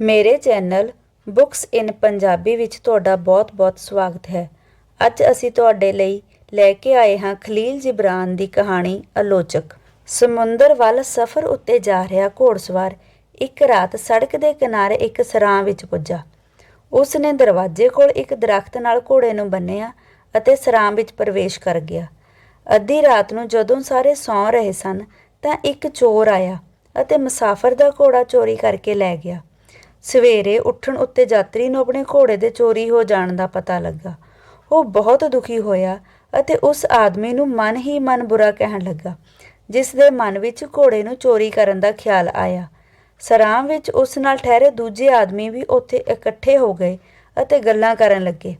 ਮੇਰੇ channel books ਇਨ ਪੰਜਾਬੀ ਵਿੱਚ ਤੁਹਾਡਾ ਬਹੁਤ-ਬਹੁਤ ਸਵਾਗਤ ਹੈ। ਅੱਜ ਅਸੀਂ ਤੁਹਾਡੇ ਲਈ ਲੈ ਕੇ ਆਏ ਹਾਂ ਖਲੀਲ ਜਿਬਰਾਨ ਦੀ ਕਹਾਣੀ ਆਲੋਚਕ। ਸਮੁੰਦਰ ਵੱਲ ਸਫ਼ਰ ਉੱਤੇ ਜਾ ਰਿਹਾ ਘੋੜਸਵਾਰ ਇੱਕ ਰਾਤ ਸੜਕ ਦੇ ਕਿਨਾਰੇ ਇੱਕ ਸਰਾਂ ਵਿੱਚ ਪੁੱਜਾ। ਉਸ ਨੇ ਦਰਵਾਜ਼ੇ ਕੋਲ ਇੱਕ ਦਰਖਤ ਨਾਲ ਘੋੜੇ ਨੂੰ ਬੰਨਿਆ ਅਤੇ ਸਰਾਂ ਵਿੱਚ ਪ੍ਰਵੇਸ਼ ਕਰ ਗਿਆ। ਅੱਧੀ ਰਾਤ ਨੂੰ ਜਦੋਂ ਸਾਰੇ ਸੌਂ ਰਹੇ ਸਨ ਤਾਂ ਇੱਕ ਚੋਰ ਆਇਆ ਅਤੇ ਮੁਸਾਫਰ ਦਾ ਘੋੜਾ ਚੋਰੀ ਕਰਕੇ ਲੈ ਗਿਆ। ਸਵੇਰੇ ਉੱਠਣ ਉੱਤੇ ਯਾਤਰੀ ਨੂੰ ਆਪਣੇ ਘੋੜੇ ਦੇ ਚੋਰੀ ਹੋ ਜਾਣ ਦਾ ਪਤਾ ਲੱਗਾ। ਉਹ ਬਹੁਤ ਦੁਖੀ ਹੋਇਆ ਅਤੇ ਉਸ ਆਦਮੀ ਨੂੰ ਮਨ ਹੀ ਮਨ ਬੁਰਾ ਕਹਿਣ ਲੱਗਾ, ਜਿਸ ਦੇ ਮਨ ਵਿੱਚ ਘੋੜੇ ਨੂੰ ਚੋਰੀ ਕਰਨ ਦਾ ਖਿਆਲ ਆਇਆ। ਸਰਾਮ ਵਿੱਚ ਉਸ ਨਾਲ ਠਹਿਰੇ ਦੂਜੇ ਆਦਮੀ ਵੀ ਉੱਥੇ ਇਕੱਠੇ ਹੋ ਗਏ ਅਤੇ ਗੱਲਾਂ ਕਰਨ ਲੱਗੇ।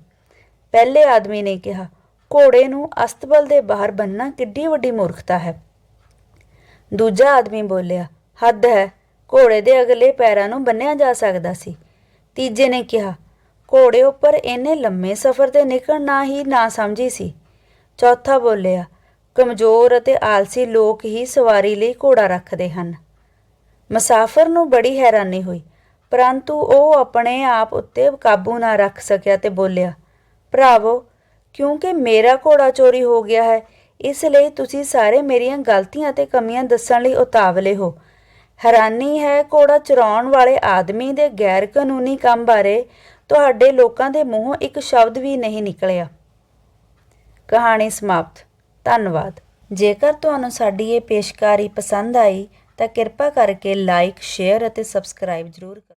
ਪਹਿਲੇ ਆਦਮੀ ਨੇ ਕਿਹਾ, ਘੋੜੇ ਨੂੰ ਅਸਤਬਲ ਦੇ ਬਾਹਰ ਬੰਨਣਾ ਕਿੱਡੀ ਵੱਡੀ ਮੂਰਖਤਾ ਹੈ। ਦੂਜਾ ਆਦਮੀ ਬੋਲਿਆ, ਹੱਦ ਹੈ। ਘੋੜੇ ਦੇ ਅਗਲੇ ਪੈਰਾਂ ਨੂੰ ਬੰਨਿਆ ਜਾ ਸਕਦਾ ਸੀ। ਤੀਜੇ ਨੇ ਕਿਹਾ, ਘੋੜੇ ਉੱਪਰ ਇੰਨੇ ਲੰਮੇ ਸਫ਼ਰ ਤੇ ਨਿਕਲਣਾ ਹੀ ਨਾ ਸਮਝੀ ਸੀ। ਚੌਥਾ ਬੋਲਿਆ, ਕਮਜ਼ੋਰ ਅਤੇ ਆਲਸੀ ਲੋਕ ਹੀ ਸਵਾਰੀ ਲਈ ਘੋੜਾ ਰੱਖਦੇ ਹਨ। ਮੁਸਾਫਰ ਨੂੰ ਬੜੀ ਹੈਰਾਨੀ ਹੋਈ, ਪਰੰਤੂ ਉਹ ਆਪਣੇ ਆਪ ਉੱਤੇ ਕਾਬੂ ਨਾ ਰੱਖ ਸਕਿਆ ਤੇ ਬੋਲਿਆ, ਭਰਾਵੋ, ਕਿਉਂਕਿ ਮੇਰਾ ਘੋੜਾ ਚੋਰੀ ਹੋ ਗਿਆ ਹੈ, ਇਸ ਲਈ ਤੁਸੀਂ ਸਾਰੇ ਮੇਰੀਆਂ ਗਲਤੀਆਂ ਤੇ ਕਮੀਆਂ ਦੱਸਣ ਲਈ ਉਤਾਵਲੇ ਹੋ। ਹੈਰਾਨੀ ਹੈ ਘੋੜਾ ਚਰਾਉਣ ਵਾਲੇ ਆਦਮੀ ਦੇ ਗੈਰ ਕਾਨੂੰਨੀ ਕੰਮ ਬਾਰੇ। ਤੁਹਾਡੇ ਲੋਕਾਂ ਦੇ ਮੂੰਹੋਂ ਇੱਕ ਸ਼ਬਦ ਵੀ ਨਹੀਂ ਨਿਕਲਿਆ। ਕਹਾਣੀ ਸਮਾਪਤ। ਧੰਨਵਾਦ। ਜੇਕਰ ਤੁਹਾਨੂੰ ਸਾਡੀ ਇਹ ਪੇਸ਼ਕਾਰੀ ਪਸੰਦ ਆਈ, ਤਾਂ ਕਿਰਪਾ ਕਰਕੇ ਲਾਈਕ, ਸ਼ੇਅਰ ਅਤੇ ਸਬਸਕ੍ਰਾਈਬ ਜ਼ਰੂਰ ਕਰੋ